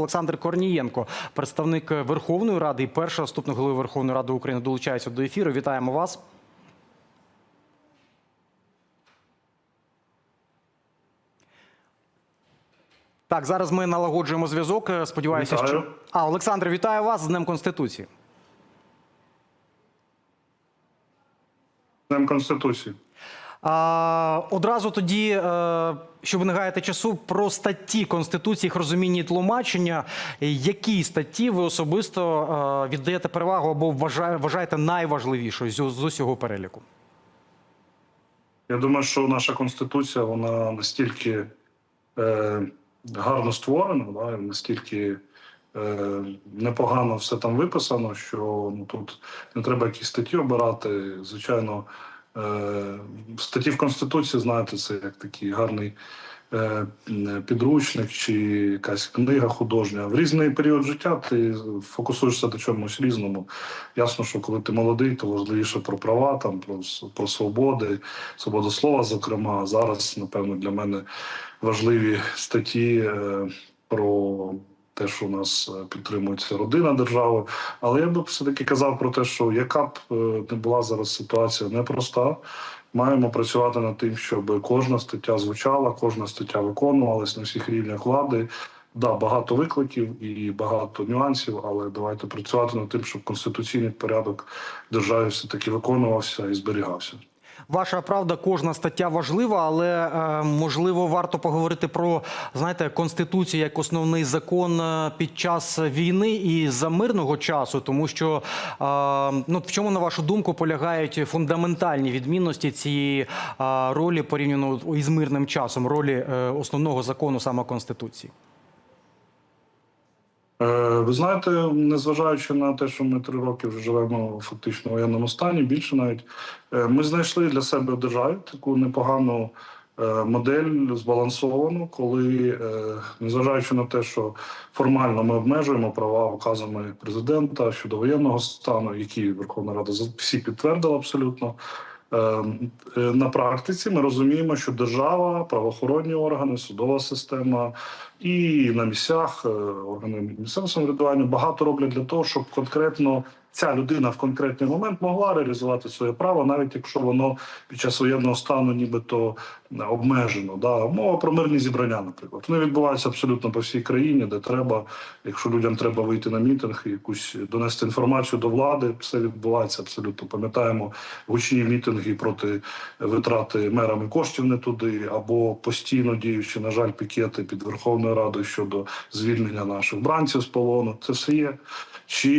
Олександр Корнієнко, представник Верховної Ради і перший заступник голови Верховної Ради України, долучається до ефіру. Вітаємо вас. Так, зараз ми налагоджуємо зв'язок. Сподіваюся, Вітаю. що а Олександр, вітаю вас з Днем Конституції. Днем Конституції. А, одразу тоді, е, щоб не гаяти часу, про статті Конституції, їх розуміння і тлумачення. Які статті ви особисто е, віддаєте перевагу або вважає- вважаєте найважливішою з, усього переліку? Я думаю, що наша конституція вона настільки е, гарно створена, да, настільки е, непогано все там виписано, що ну, тут не треба якісь статті обирати. Звичайно, статті в Конституції, знаєте, це як такий гарний. е, Підручник чи якась книга художня в різний період життя ти фокусуєшся на чомусь різному. Ясно, що коли ти молодий, то важливіше про права, там про, про свободи, свободу слова, зокрема. Зараз, напевно, для мене важливі статті е, про те, що у нас е, підтримується родина держави. Але я би все-таки казав про те, що яка б е, не була зараз ситуація непроста. Маємо працювати над тим, щоб кожна стаття звучала, кожна стаття виконувалась на всіх рівнях влади. Да, багато викликів і багато нюансів, але давайте працювати над тим, щоб конституційний порядок держави все таки виконувався і зберігався. Ваша правда, кожна стаття важлива, але е, можливо варто поговорити про знаєте конституцію як основний закон е, під час війни і за мирного часу, тому що е, ну в чому на вашу думку полягають фундаментальні відмінності цієї ролі порівняно із мирним часом, ролі основного закону саме конституції. Е, Ви знаєте, незважаючи на те, що ми три роки вже живемо фактично в воєнному стані, більше навіть е, ми знайшли для себе в державі таку непогану е, модель збалансовану, коли, незважаючи на те, що формально ми обмежуємо права указами президента щодо воєнного стану, які Верховна Рада всі підтвердила абсолютно. Е, е, На практиці ми розуміємо, що держава, правоохоронні органи, судова система і на місцях е, органи місцевого самоврядування багато роблять для того, щоб конкретно ця людина в конкретний момент могла реалізувати своє право, навіть якщо воно під час воєнного стану нібито е, обмежено. Да. Мова про мирні зібрання, наприклад. Вони відбуваються абсолютно по всій країні, де треба, якщо людям треба вийти на мітинг і якусь донести інформацію до влади, все відбувається абсолютно. Пам'ятаємо гучні мітинги проти витрати мерами коштів не туди, або постійно діючи, на жаль, пікети під Верховною Радою щодо звільнення наших бранців з полону. Це все є. Чи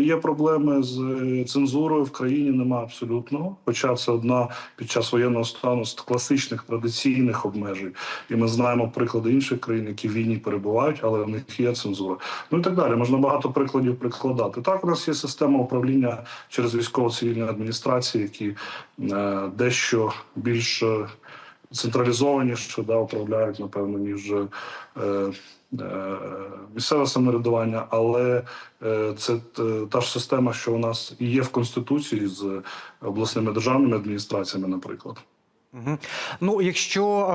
є проблеми з е, цензурою в країні? Нема абсолютно. Хоча це одна під час воєнного стану з класичних традиційних обмежень, і ми знаємо приклади інших країн, які в війні перебувають, але в них є цензура. Ну і так далі. Можна багато прикладів прикладати. Так, у нас є система управління через військово-цивільні адміністрації, які е, дещо більш е, централізованіше да, управляють, напевно, ніж е, місцеве самоврядування, але е, це е, та ж система, що у нас і є в конституції з обласними державними адміністраціями, наприклад. Ну, якщо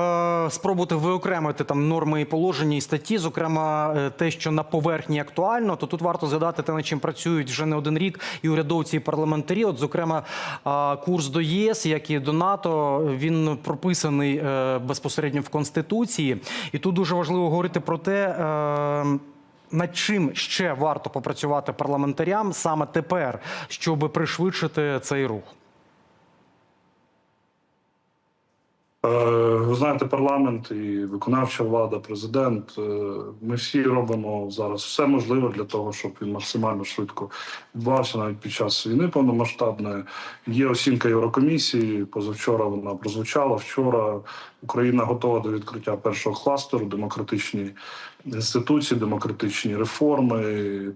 е, спробувати виокремити там норми і положення і статті, зокрема е, те, що на поверхні актуально, то тут варто згадати те, над чим працюють вже не один рік і урядовці, і парламентарі. От, зокрема, е, курс до ЄС, як і до НАТО, він прописаний е, безпосередньо в конституції, і тут дуже важливо говорити про те. Е, над чим ще варто попрацювати парламентарям саме тепер, щоб пришвидшити цей рух? Е, Ви знаєте, парламент і виконавча влада, президент. е, Ми всі робимо зараз все можливе для того, щоб він максимально швидко відбувався навіть під час війни повномасштабної. Є оцінка Єврокомісії. Позавчора вона прозвучала. Вчора Україна готова до відкриття першого кластеру, демократичні інституції, демократичні реформи.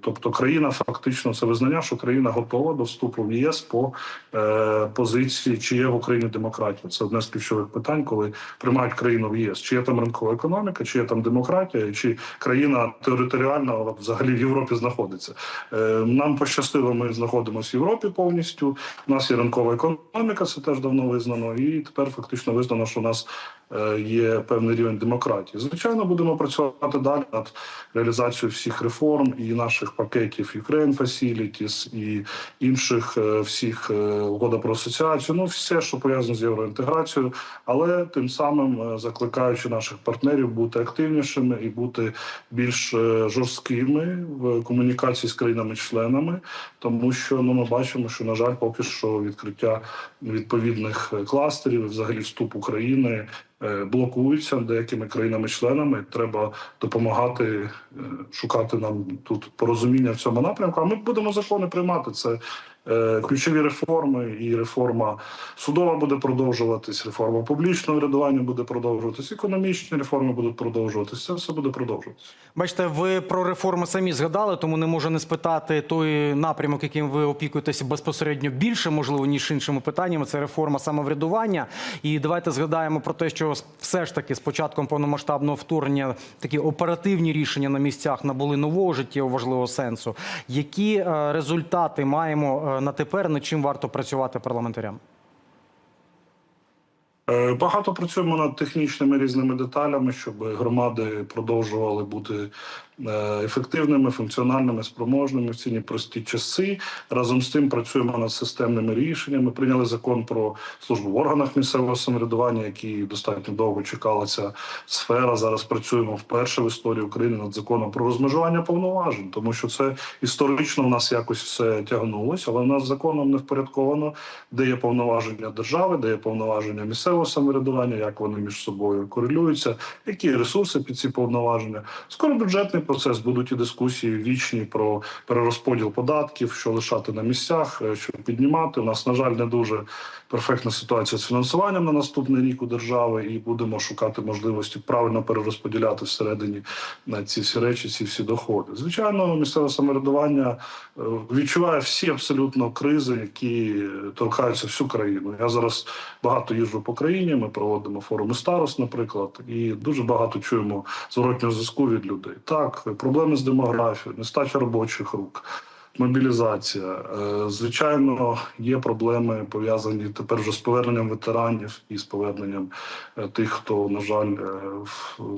Тобто, країна фактично це визнання, що країна готова до вступу в ЄС по е, позиції, чи є в Україні демократія. Це одне з ключових питань, коли приймають країну в ЄС. Чи є там ринкова економіка, чи є там демократія, чи країна територіально взагалі в Європі знаходиться. Е, нам пощастило, ми знаходимося в Європі повністю. У нас є ринкова економіка, це теж давно визнано, і тепер фактично визнано, що у нас є певний рівень демократії. Звичайно, будемо працювати далі над реалізацією всіх реформ і наших пакетів Ukraine Facilities, і інших е, всіх е, угода про асоціацію. Ну, все, що пов'язано з євроінтеграцією, але тим самим е, закликаючи наших партнерів бути активнішими і бути більш жорсткими в комунікації з країнами-членами, тому що ну ми бачимо, що на жаль, поки що відкриття відповідних кластерів, взагалі вступ України. Е, Блокуються деякими країнами-членами. Треба допомагати е, шукати нам тут порозуміння в цьому напрямку. А ми будемо закони приймати. Це ключові реформи, і реформа судова буде продовжуватись. Реформа публічного врядування буде продовжуватись. Економічні реформи будуть продовжуватись. Це все буде продовжуватись. Бачите, ви про реформи самі згадали, тому не можу не спитати той напрямок, яким ви опікуєтеся безпосередньо більше, можливо, ніж іншими питаннями. Це реформа самоврядування. І давайте згадаємо про те, що все ж таки з початком повномасштабного вторгнення такі оперативні рішення на місцях набули нового життєво важливого сенсу. Які е, результати маємо е, на тепер, над чим варто працювати парламентарям? Е, Багато працюємо над технічними різними деталями, щоб громади продовжували бути ефективними, функціональними, спроможними в ці непрості часи. Разом з тим працюємо над системними рішеннями. Прийняли закон про службу в органах місцевого самоврядування, який достатньо довго чекала ця сфера. Зараз працюємо вперше в історії України над законом про розмежування повноважень, тому що це історично в нас якось все тягнулося, але в нас законом не впорядковано, де є повноваження держави, де є повноваження місцевого самоврядування, як вони між собою корелюються, які ресурси під ці повноваження. Скоро бюджетний процес будуть і дискусії вічні про перерозподіл податків, що лишати на місцях, е, що піднімати. У нас на жаль не дуже перфектна ситуація з фінансуванням на наступний рік у держави, і будемо шукати можливості правильно перерозподіляти всередині на ці всі речі, ці всі доходи. Звичайно, місцеве самоврядування е, відчуває всі абсолютно кризи, які е, торкаються всю країну. Я зараз багато їжджу по країні. Ми проводимо форуми старост, наприклад, і дуже багато чуємо зворотнього зв'язку від людей. Так, проблеми з демографією, нестача робочих рук. Мобілізація, Е, звичайно, є проблеми пов'язані тепер вже з поверненням ветеранів і з поверненням е, тих, хто на жаль е,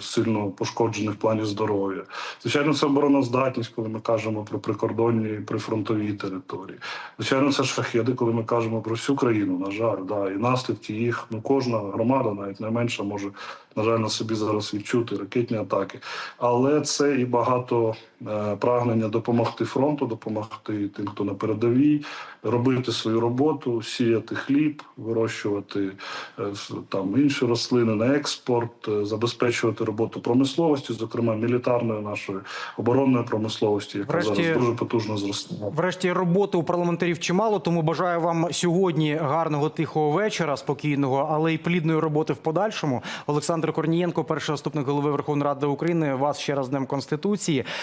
сильно пошкоджених в плані здоров'я. Звичайно, це обороноздатність, коли ми кажемо про прикордонні і прифронтові території. Звичайно, це шахеди, коли ми кажемо про всю країну. На жаль, да, і наслідки їх. Ну кожна громада, навіть найменша, може на жаль на собі зараз відчути ракетні атаки. Але це і багато е, прагнення допомогти фронту, допомогти тим, хто на передовій, робити свою роботу, сіяти хліб, вирощувати е, там інші рослини на експорт, е, забезпечувати роботу промисловості, зокрема мілітарної нашої оборонної промисловості, яка Врешті- зараз дуже потужно зростає. Врешті роботи у парламентарів чимало, тому бажаю вам сьогодні гарного тихого вечора, спокійного, але й плідної роботи в подальшому. Олександр Корнієнко, перший заступник голови Верховної Ради України. Вас ще раз з Днем Конституції.